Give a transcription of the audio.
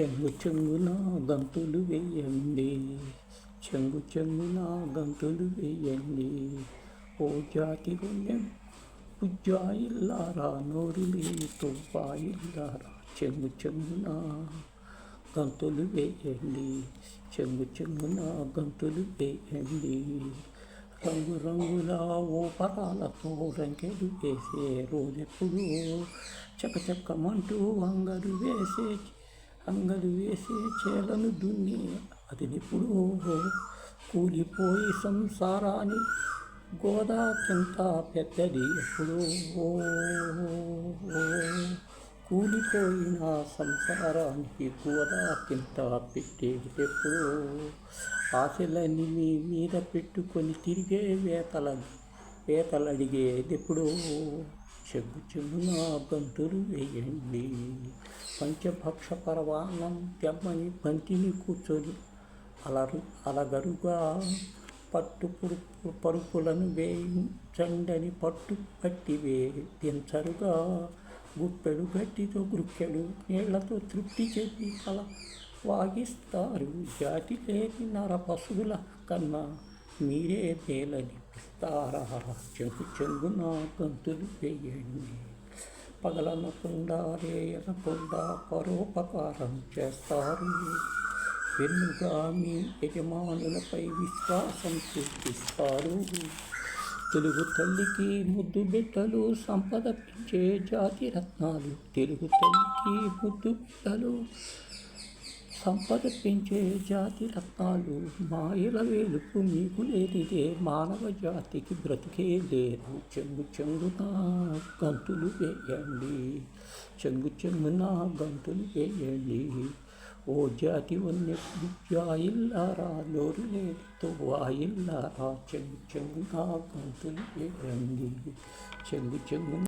చెంగు చెంగున గంతులు వేయండి. చెంగు చెంగున గంతులు వేయండి. ఓ జాతి గుణ్యం ఉజ్జాయిల్లారా నోరు తువ్వాయిల్లారా చెంగు చెంగున గంతులు వేయండి. చెంగు చెంగున గంతులు వేయండి. రంగు రంగుల ఓపరాలతో రంకెలు వేసే రోజెప్పుడు చకచక్కమంటూ అంగరు వేసే అంగలు వేసి చేలను దున్ని అదినిప్పుడు కూలిపోయి సంసారాన్ని గోదాకింత పెద్దది ఎప్పుడు కూలిపోయిన సంసారానికి గోదా కింత పెట్టేది ఎప్పుడో ఆశలన్నీ మీ మీద పెట్టుకొని తిరిగే వేతల వేతలడిగేది ఎప్పుడో చెగ్గు చెగ్గున గంతులు వేయండి. పంచభక్ష పరవాన్నం తెమ్మని బంతిని కూర్చొని అలరు అలగరుగా పట్టు పురుపు పరుపులను వేయించండని పట్టు పట్టి వేయించరుగా గుప్పెడు గట్టితో గుక్కెడు నీళ్ళతో తృప్తి చెప్పి కల వాగిస్తారు. జాతి లేని నర పశువుల కన్నా మీరే మేలనిపిస్తారా చెంగు చెంగున గంతులు వేయండి. పగలనకుండా రేయనకుండా పరోపకారం చేస్తారు. వెన్నుగా మీ యజమానులపై విశ్వాసం చూపిస్తారు. తెలుగు తల్లికి ముద్దు బిడ్డలు సంపద పెంచే జాతి రత్నాలు. తెలుగు తల్లికి ముద్దు బిడ్డలు సంపద పెంచే జాతి రత్నాలు మాయల వేలుపు మీకు లేనిదే మానవ జాతికి బ్రతికే లేదు చెంగు చెంగున గంతులు వేయండి. చెంగు చెంగున గంతులు వేయండి. ఓ జాతి వన్యప్పుడు జాయిల్లారా నోరు లేనితో వాయిల్లారా చెంగు చెంగున గంతులు వేయండి. చెంగు చెంగున